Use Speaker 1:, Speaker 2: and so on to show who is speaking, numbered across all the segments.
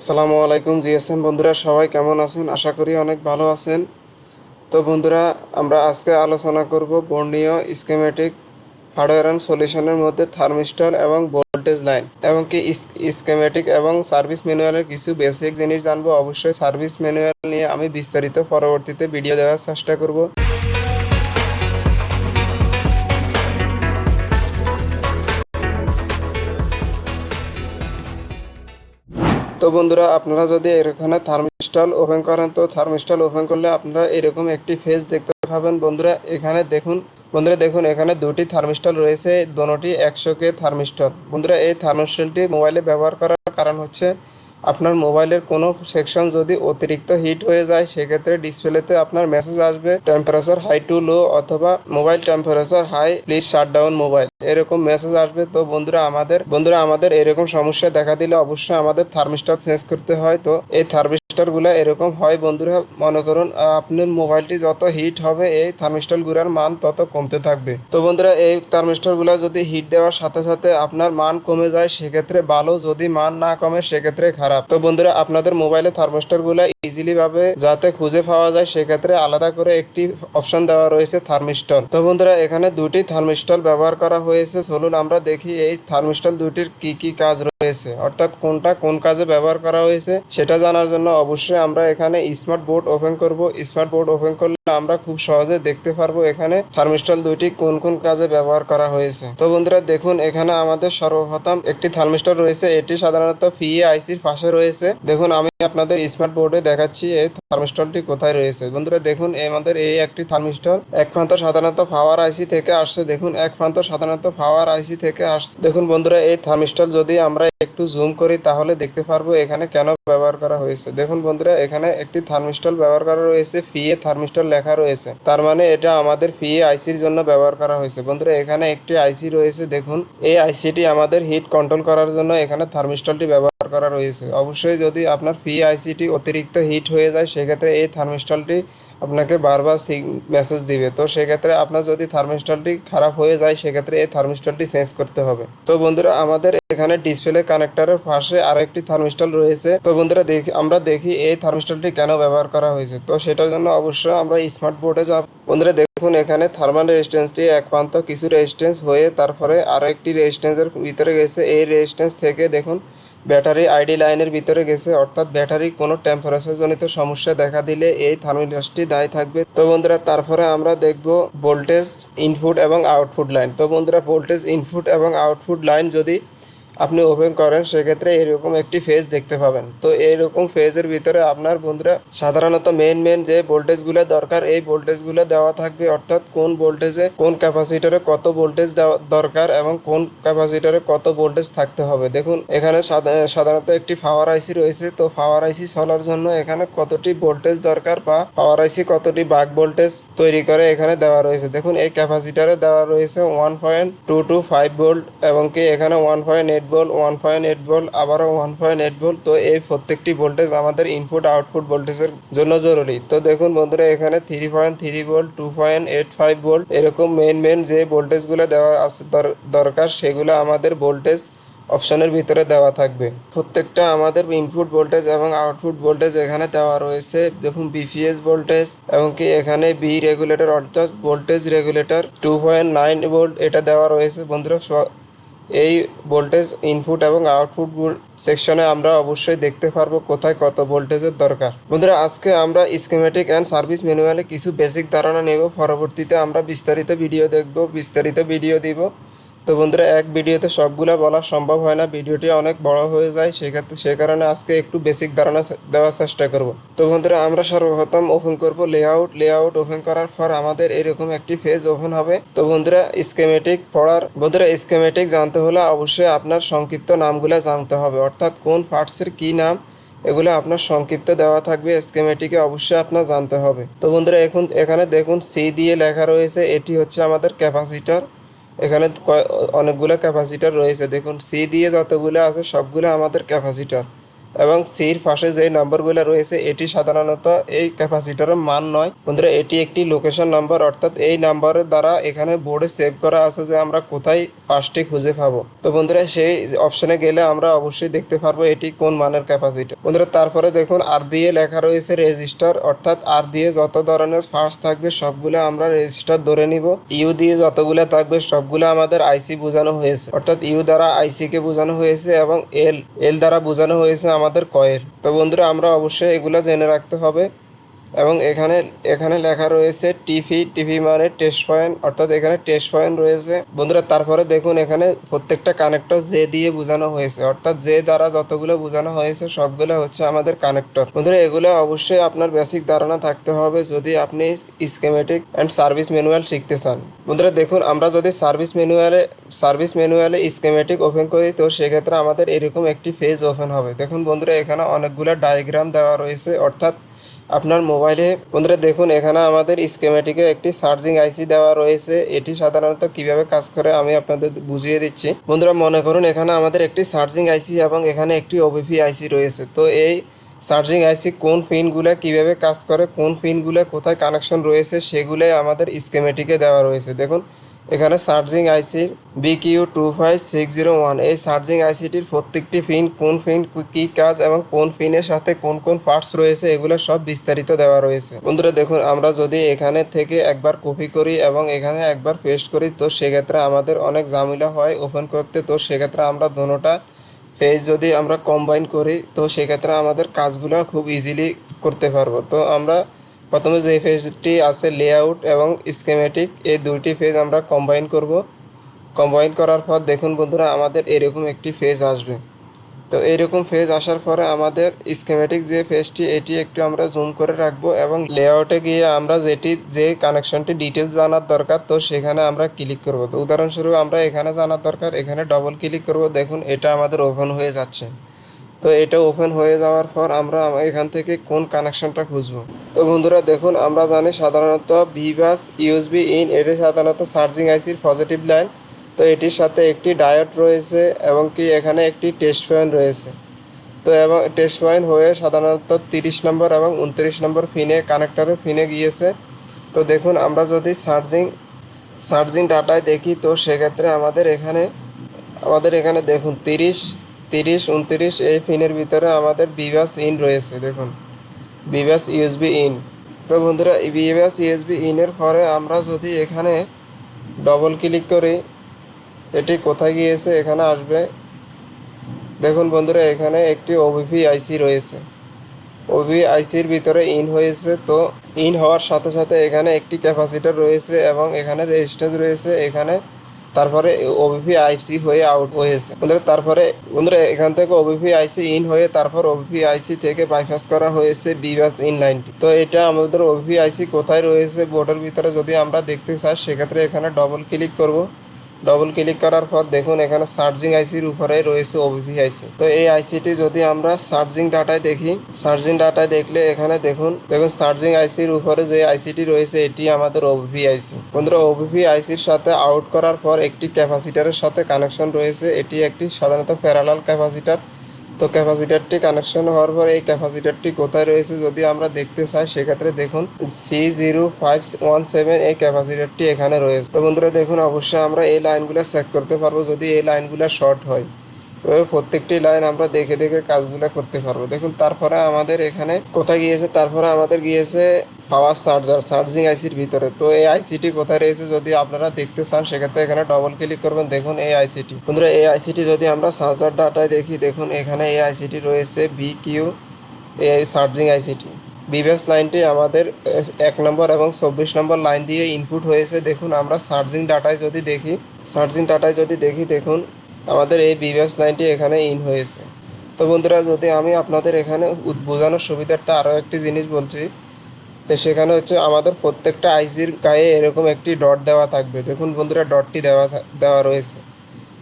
Speaker 1: আসসালামু আলাইকুম জিএসএম বন্ধুরা, সবাই কেমন আছেন? আশা করি অনেক ভালো আছেন। তো বন্ধুরা, আমরা আজকে আলোচনা করব বর্ণীয় স্কেমেটিক হার্ডওয়্যার অ্যান্ড সলিউশনের মধ্যে থার্মিস্টল এবং ভোল্টেজ লাইন এবং কি স্কেমেটিক এবং সার্ভিস ম্যানুয়ালের কিছু বেসিক জিনিস জানব। অবশ্যই সার্ভিস ম্যানুয়াল নিয়ে আমি বিস্তারিত পরবর্তীতে ভিডিও দেওয়ার চেষ্টা করব। তো বন্ধুরা, আপনারা যদি এখানে থার্মিস্টল ওপেন করেন, তো থার্মিস্টল ওপেন করলে আপনারা এরকম একটি ফেজ দেখতে পাবেন। বন্ধুরা, এখানে দেখুন, বন্ধুরা দেখুন, এখানে দুটি থার্মিস্টল রয়েছে, দোনোটি একশো কে থার্মিস্টল বন্ধুরা, এই থার্মিস্টলটি মোবাইলে ব্যবহার করার কারণ হচ্ছে আপনার মোবাইলের কোনো সেকশন যদি অতিরিক্ত হিট হয়ে যায়, সেক্ষেত্রে ডিসপ্লেতে আপনার মেসেজ আসবে টেম্পারেচার হাই টু লো অথবা mobile temperature high please shut down mobile এরকম মেসেজ আসবে। তো বন্ধুরা, আমাদের বন্ধুরা, আমাদের এরকম সমস্যা দেখা দিলে অবশ্যই আমাদের থার্মিস্টার চেঞ্জ করতে হয়। তো এই থার্মিস্টারগুলো এরকম হয়, বন্ধুরা, মনে করুন আপনার মোবাইলটি যত হিট হবে, এই থার্মিস্টরগুলোর মান তত কমতে থাকবে। তো বন্ধুরা, এই থার্মিস্টরগুলো যদি হিট দেওয়ার সাথে সাথে আপনার মান কমে যায়, সেক্ষেত্রে ভালো, যদি মান না কমে, সেক্ষেত্রে খারাপ। তো বন্ধুরা, আপনাদের মোবাইলে থার্মিস্টরগুলো ইজিলি ভাবে যাতে খুঁজে পাওয়া যায়, সেক্ষেত্রে আলাদা করে একটি অপশন দেওয়া রয়েছে, থার্মিস্টল। তো বন্ধুরা, এখানে দুটি থার্মিস্টল ব্যবহার করা হয়েছে। চলুন আমরা দেখি এই থার্মিস্টল দুটির কি কি কাজ রয়েছে অর্থাৎ কোনটা কোন কাজে ব্যবহার করা হয়েছে সেটা জানার জন্য অবশ্যই আমরা এখানে স্মার্ট বোর্ড ওপেন করব। স্মার্ট বোর্ড ওপেন করলে আমরা খুব সহজে দেখতে পারব এখানে থার্মিস্টল দুইটি কোন কোন কাজে ব্যবহার করা হয়েছে। তো বন্ধুরা, দেখুন, এখানে আমাদের সর্বপ্রথম একটি থার্মিস্টল রয়েছে। এটি সাধারণত ফিএ আইসির পাশে রয়েছে। দেখুন, আমি আপনাদের স্মার্ট বোর্ডে দেখাচ্ছি। এই থার্মিস্টলটি কোথায় রয়েছে? বন্ধুরা, দেখুন আমাদের এই একটি থার্মিস্টল এক প্রান্ত সাধারণত পাওয়ার আইসি থেকে আসছে। দেখুন এক প্রান্ত সাধারণত পাওয়ার আইসি থেকে আসছে। দেখুন, বন্ধুরা, এই থার্মিস্টল যদি আমরা একটু জুম করি, তাহলে দেখতে পারব এখানে কেন ব্যবহার করা হয়েছে। দেখুন, বন্ধুরা, এখানে একটি থার্মিস্টল ব্যবহার করা রয়েছে। ফিএ থার্মিস্টল লেখা রয়েছে। তার মানে এটা আমাদের ফিএ আইসির জন্য ব্যবহার করা হয়েছে। বন্ধুরা, এখানে একটি আইসি রয়েছে। দেখুন, এই আইসিটি আমাদের হিট কন্ট্রোল করার জন্য এখানে থার্মিস্টলটি ব্যবহার করা রয়েছে। অবশ্যই যদি আপনার ফিএ আইসিটি অতিরিক্ত হিট হয়ে যায়, সেক্ষেত্রে এই থার্মিস্টলটি আপনাকে বারবার মেসেজ দিবে। তো সেক্ষেত্রে আপনার যদি থার্মিস্টলটি খারাপ হয়ে যায়, সেক্ষেত্রে এই থার্মিস্টলটি চেঞ্জ করতে হবে। তো বন্ধুরা, আমাদের এখানে ডিসপ্লে কানেক্টরের পাশে আরেকটি থার্মিস্টল রয়েছে। তো বন্ধুরা, দেখি, আমরা দেখি এই থার্মিস্টলটি কেন ব্যবহার করা হয়েছে। তো সেটার জন্য অবশ্যই আমরা স্মার্ট বোর্ডে যাব। বন্ধুরা, দেখুন, এখানে থার্মাল রেজিস্ট্যান্সটি এক প্রান্ত কিছু রেজিস্ট্যান্স হয়ে, তারপরে আরেকটি রেজিস্ট্যান্সের ভিতরে গেছে। এই রেজিস্ট্যান্স থেকে, দেখুন ব্যাটারি আইডি লাইনের ভিতরে গেছে, অর্থাৎ ব্যাটারি কোনো টেম্পারেচারজনিত সমস্যা দেখা দিলে এই থার্মিস্টটি দায়ী থাকবে। তো বন্ধুরা, তারপরে আমরা দেখব ভোল্টেজ, ইনপুট এবং আউটপুট লাইন। তো বন্ধুরা, ভোল্টেজ, ইনপুট এবং আউটপুট লাইন যদি আপনি ওপেন করেন, সেক্ষেত্রে এরকম একটি ফেজ দেখতে পাবেন। তো এইরকম ফেজের ভিতরে আপনার বন্ধুরা, সাধারণত মেন মেন যে ভোল্টেজগুলো দরকার, এই ভোল্টেজগুলো দেওয়া থাকবে অর্থাৎ কোন ভোল্টেজে কোন ক্যাপাসিটরে কত ভোল্টেজ দরকার এবং কোন ক্যাপাসিটরে কত ভোল্টেজ থাকতে হবে। দেখুন, এখানে সাধা- সাধারণত একটি পাওয়ার আইসি রয়েছে, তো পাওয়ার আইসি চলার জন্য এখানে কতটি ভোল্টেজ দরকার বা পাওয়ার আইসি কতটি বাক ভোল্টেজ তৈরি করে এখানে দেওয়া রয়েছে। দেখুন, এই ক্যাপাসিটারে দেওয়া রয়েছে one point two two five volt এবং কি এখানে one point eight volt one point eight volt আবারও ওয়ান পয়েন্ট এইট ভোল্ট তো এই প্রত্যেকটি ভোল্টেজ আমাদের ইনপুট আউটপুট ভোল্টেজের জন্য জরুরি। তো দেখুন বন্ধুরা, এখানে three point three volt two point eight five volt এরকম মেন মেন যে ভোল্টেজগুলো দেওয়া আছে দর- দরকার, সেগুলো আমাদের ভোল্টেজ অপশনের ভিতরে দেওয়া থাকবে। প্রত্যেকটা আমাদের ইনপুট ভোল্টেজ এবং আউটপুট ভোল্টেজ এখানে দেওয়া রয়েছে। দেখুন বিপিএস ভোল্টেজ এবং কি এখানে বি রেগুলেটর অর্থাৎ voltage regulator two point nine volt এটা দেওয়া রয়েছে। বন্ধুরা এই ভোল্টেজ ইনপুট এবং আউটপুট সেকশনে আমরা অবশ্যই দেখতে পারব কোথায় কত ভোল্টেজের দরকার। বন্ধুরা, আজকে আমরা স্কিমেটিক অ্যান্ড সার্ভিস ম্যানুয়ালে কিছু বেসিক ধারণা নেব। পরবর্তীতে আমরা বিস্তারিত ভিডিও দেখব, বিস্তারিত ভিডিও দিব। তো বন্ধুরা, এক ভিডিওতে সবগুলো বলা সম্ভব হয় না। ভিডিওটি অনেক বড় হয়ে যায়, সেক্ষেত্রে সে কারণে আজকে একটু বেসিক ধারণা দেওয়ার চেষ্টা করব। তো বন্ধুরা, আমরা সর্বপ্রথম ওপেন করব লেআউট লেআউট ওপেন করার পর আমাদের এরকম একটি পেজ ওপেন হবে। তো বন্ধুরা স্কেমেটিক পড়ার বন্ধুরা স্কেমেটিক জানতে হলে অবশ্যই আপনার সংক্ষিপ্ত নামগুলো জানতে হবে। অর্থাৎ কোন পার্টসের কী নাম, এগুলো আপনার সংক্ষিপ্ত দেওয়া থাকবে। স্কেমেটিকে অবশ্যই আপনার জানতে হবে। তো বন্ধুরা, এখন এখানে দেখুন সি দিয়ে লেখা রয়েছে। এটি হচ্ছে আমাদের ক্যাপাসিটর এখানে অনেকগুলো ক্যাপাসিটার রয়েছে। দেখুন সি দিয়ে যতগুলো আছে সবগুলো আমাদের ক্যাপাসিটর। এবং সির পাশে যে নম্বরগুলো রয়েছে, এটি সাধারণত এই ক্যাপাসিটরের মান নয়। বন্ধুরা, এটি একটি লোকেশন নাম্বার, অর্থাৎ এই নাম্বারের দ্বারা এখানে বোর্ডে সেভ করা আছে যে আমরা কোথায় পাঁচটি খুঁজে পাবো। তো বন্ধুরা, সেই অপশনে গেলে আমরা অবশ্যই দেখতে পারব এটি কোন মানের ক্যাপাসিটি বন্ধুরা, তারপরে দেখুন, আর দিয়ে লেখা রয়েছে রেজিস্টার অর্থাৎ আর দিয়ে যত ধরনের ফার্স থাকবে, সবগুলো আমরা রেজিস্টার ধরে নিব। ইউ দিয়ে যতগুলো থাকবে, সবগুলো আমাদের আইসি বোঝানো হয়েছে। অর্থাৎ ইউ দ্বারা আইসি কে বোঝানো হয়েছে এবং এল এল দ্বারা বোঝানো হয়েছে আমাদের কয়েল। তো বন্ধুরা আমরা অবশ্যই এগুলো জেনে রাখতে হবে। এবং এখানে এখানে লেখা রয়েছে টিভি টিভি মানে টেস্ট পয়েন্ট অর্থাৎ এখানে টেস্ট পয়েন্ট রয়েছে। বন্ধুরা, তারপরে দেখুন এখানে প্রত্যেকটা কানেক্টর জে দিয়ে বোঝানো হয়েছে। অর্থাৎ জে দ্বারা যতগুলো বোঝানো হয়েছে, সবগুলো হচ্ছে আমাদের কানেক্টর বন্ধুরা, এগুলো অবশ্যই আপনার বেসিক ধারণা থাকতে হবে যদি আপনি স্কেমেটিক অ্যান্ড সার্ভিস ম্যানুয়াল শিখতে চান। বন্ধুরা, দেখুন, আমরা যদি সার্ভিস ম্যানুয়ালে সার্ভিস ম্যানুয়ালে স্কেমেটিক ওপেন করি, তো সেক্ষেত্রে আমাদের এরকম একটি ফেজ ওপেন হবে। দেখুন বন্ধুরা, এখানে অনেকগুলো ডায়াগ্রাম দেওয়া রয়েছে, অর্থাৎ আপনার মোবাইলে। বন্ধুরা, দেখুন, এখানে আমাদের স্কেমেটিকে একটি চার্জিং আইসি দেওয়া রয়েছে। এটি সাধারণত কীভাবে কাজ করে আমি আপনাদের বুঝিয়ে দিচ্ছি। বন্ধুরা, মনে করুন, এখানে আমাদের একটি চার্জিং আইসি এবং এখানে একটি ওবিপি আইসি রয়েছে। তো এই চার্জিং আইসি কোন পিনগুলো কীভাবে কাজ করে, কোন পিনগুলো কোথায় কানেকশন রয়েছে, সেগুলোই আমাদের স্কেমেটিকে দেওয়া রয়েছে। দেখুন এখানে চার্জিং আইসির BQ two five six zero one. এই চার্জিং আইসিটির প্রত্যেকটি পিন কোন পিন কী কাজ এবং কোন পিনের সাথে কোন কোন পার্টস রয়েছে, এগুলো সব বিস্তারিত দেওয়া রয়েছে। বন্ধুরা, দেখুন, আমরা যদি এখানে থেকে একবার কপি করি এবং এখানে একবার পেস্ট করি, তো সেক্ষেত্রে আমাদের অনেক ঝামেলা হয় ওপেন করতে। তো সেক্ষেত্রে আমরা দোনোটা পেজ যদি আমরা কম্বাইন করি, তো সেক্ষেত্রে আমাদের কাজগুলো খুব ইজিলি করতে পারব। তো আমরা প্রথমে যে পেজটি আছে লেআউট এবং স্কেমেটিক এই দুইটি পেজ আমরা কম্বাইন করব। কম্বাইন করার পর দেখুন বন্ধুরা, আমাদের এরকম একটি পেজ আসবে। তো এইরকম পেজ আসার পরে আমাদের স্কেমেটিক যে পেজটি এটি একটু আমরা জুম করে রাখব এবং লেআউটে গিয়ে আমরা যেটি, যে কানেকশনটি ডিটেলস জানার দরকার, তো সেখানে আমরা ক্লিক করব। তো উদাহরণস্বরূপ আমরা এখানে জানার দরকার, এখানে ডবল ক্লিক করব। দেখুন, এটা আমাদের ওপেন হয়ে যাচ্ছে। তো এটা ওপেন হয়ে যাওয়ার পর আমরা এখান থেকে কোন কানেকশনটা খুঁজবো? তো বন্ধুরা দেখুন, আমরা জানি সাধারণত ভিভাস ইউএসবি ইন এটি সাধারণত চার্জিং আইসির পজিটিভ লাইন তো এটির সাথে একটি ডায়োড রয়েছে এবং কি এখানে একটি টেস্ট পয়েন্ট রয়েছে। তো এবং টেস্ট পয়েন্ট হয়ে সাধারণত তিরিশ নম্বর এবং উনত্রিশ নম্বর ফিনে কানেক্টরের ফিনে গিয়েছে। তো দেখুন, আমরা যদি চার্জিং চার্জিং ডাটায় দেখি, তো সেক্ষেত্রে আমাদের এখানে আমাদের এখানে দেখুন, তিরিশ তিরিশ, উনত্রিশ এই পিনের ভিতরে আমাদের বিভাস ইন রয়েছে, দেখুন। বিভাস ইউএসবি ইন তো বন্ধুরা বিভাস ইউএসবি ইনের পরে আমরা যদি এখানে ডবল ক্লিক করি, এটি কোথায় গিয়েছে? এখানে আসবে। দেখুন বন্ধুরা, এখানে একটি ওবিপি আইসি রয়েছে। ওবি আইসির ভিতরে ইন হয়েছে, তো ইন হওয়ার সাথে সাথে এখানে একটি ক্যাপাসিটার রয়েছে এবং এখানে রেজিস্ট্যান্স রয়েছে। এখানে তারপরে ওবিপি আইসি হয়ে আউট হয়েছে। বন্ধুরা তারপরে বন্ধুরা, এখান থেকে ওবিপি আইসি ইন হয়ে তারপর ওবিপি আইসি থেকে বাইপাস করা হয়েছে বিবাস ইন লাইনটি তো এটা আমাদের ওবিপি আইসি কোথায় রয়েছে বোর্ডের ভিতরে যদি আমরা দেখতে চাই, সেক্ষেত্রে এখানে ডবল ক্লিক করব। ডবল ক্লিক করার পর দেখুন এখানে চার্জিং আইসির উপরে রয়েছে ওবিপি আইসি তো এই আইসিটি যদি আমরা সার্জিং ডাটায় দেখি সার্জিং ডাটায় দেখলে এখানে দেখুন দেখুন সার্জিং আইসির উপরে যে আইসিটি রয়েছে, এটি আমাদের ওবিপি আইসি বন্ধুরা ওবিপি আইসির সাথে আউট করার পর একটি ক্যাপাসিটারের সাথে কানেকশন রয়েছে। এটি একটি সাধারণত প্যারালাল ক্যাপাসিটার তো ক্যাপাসিটারটি কানেকশন হওয়ার পর এই ক্যাপাসিটারটি কোথায় রয়েছে যদি আমরা দেখতে চাই, সেক্ষেত্রে দেখুন C zero five one seven এই ক্যাপাসিটারটি এখানে রয়েছে। তো বন্ধুরা, দেখুন, অবশ্যই আমরা এই লাইনগুলো চেক করতে পারব যদি এই লাইনগুলো শর্ট হয়। এভাবে প্রত্যেকটি লাইন আমরা দেখে দেখে কাজগুলো করতে পারব। দেখুন, তারপরে আমাদের এখানে কোথায় গিয়েছে? তারপরে আমাদের গিয়েছে পাওয়ার চার্জার, চার্জিং আইসির ভিতরে। তো এই আইসিটি কোথায় রয়েছে যদি আপনারা দেখতে চান, সেক্ষেত্রে এখানে ডবল ক্লিক করবেন। দেখুন, এই আইসিটি। বন্ধুরা, এই আইসিটি যদি আমরা চার্জার ডাটায় দেখি, দেখুন, এখানে এই আইসিটি রয়েছে বি কিউ এই চার্জিং আইসিটি। বিবেক্স লাইনটি আমাদের এক নম্বর এবং চব্বিশ নম্বর লাইন দিয়ে ইনপুট হয়েছে। দেখুন, আমরা চার্জিং ডাটায় যদি দেখি, চার্জিং ডাটায় যদি দেখি, দেখুন আমাদের এই বিবেক্স লাইনটি এখানে ইন হয়েছে। তো বন্ধুরা, যদি আমি আপনাদের এখানে বোঝানোর সুবিধার্থে আরও একটি জিনিস বলছি, তো সেখানে হচ্ছে আমাদের প্রত্যেকটা আইসির গায়ে এরকম একটি ডট দেওয়া থাকবে। দেখুন বন্ধুরা ডটটি দেওয়া দেওয়া রয়েছে।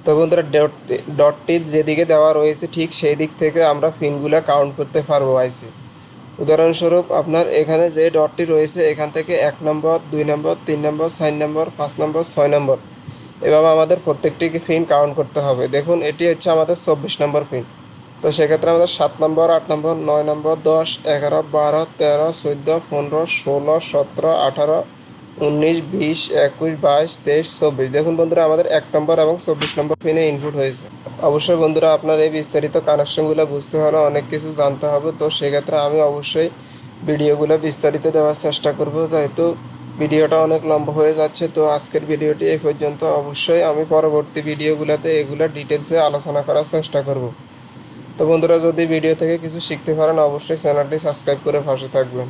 Speaker 1: তো বন্ধুরা ডট ডটটি যেদিকে দেওয়া রয়েছে, ঠিক সেই দিক থেকে আমরা পিনগুলো কাউন্ট করতে পারব আইসি উদাহরণস্বরূপ, আপনার এখানে যে ডটটি রয়েছে, এখান থেকে এক নম্বর, দুই নম্বর, তিন নম্বর, চার নম্বর, পাঁচ নম্বর, ছয় নম্বর এভাবে আমাদের প্রত্যেকটি পিন কাউন্ট করতে হবে। দেখুন, এটি হচ্ছে আমাদের চব্বিশ নম্বর পিন তো সেক্ষেত্রে আমাদের সাত নম্বর, আট নম্বর, নয় নম্বর, দশ, এগারো, বারো, তেরো, চোদ্দ, পনেরো, ষোলো, সতেরো, আঠারো, উনিশ, বিশ, একুশ, বাইশ, তেইশ, চব্বিশ। দেখুন বন্ধুরা, আমাদের এক নম্বর এবং চব্বিশ নম্বর পিনে ইনপুট হয়েছে। অবশ্যই বন্ধুরা, আপনার এই বিস্তারিত কানেকশনগুলো বুঝতে হলে অনেক কিছু জানতে হবে। তো সেক্ষেত্রে আমি অবশ্যই ভিডিওগুলো বিস্তারিত দেওয়ার চেষ্টা করব। যেহেতু ভিডিওটা অনেক লম্বা হয়ে যাচ্ছে, তো আজকের ভিডিওটি এই পর্যন্ত। অবশ্যই আমি পরবর্তী ভিডিওগুলোতে এগুলো ডিটেলসে আলোচনা করার চেষ্টা করব। তো বন্ধুরা, যদি ভিডিও থেকে কিছু শিখতে পারেন, অবশ্যই চ্যানেলটি সাবস্ক্রাইব করে পাশে থাকবেন।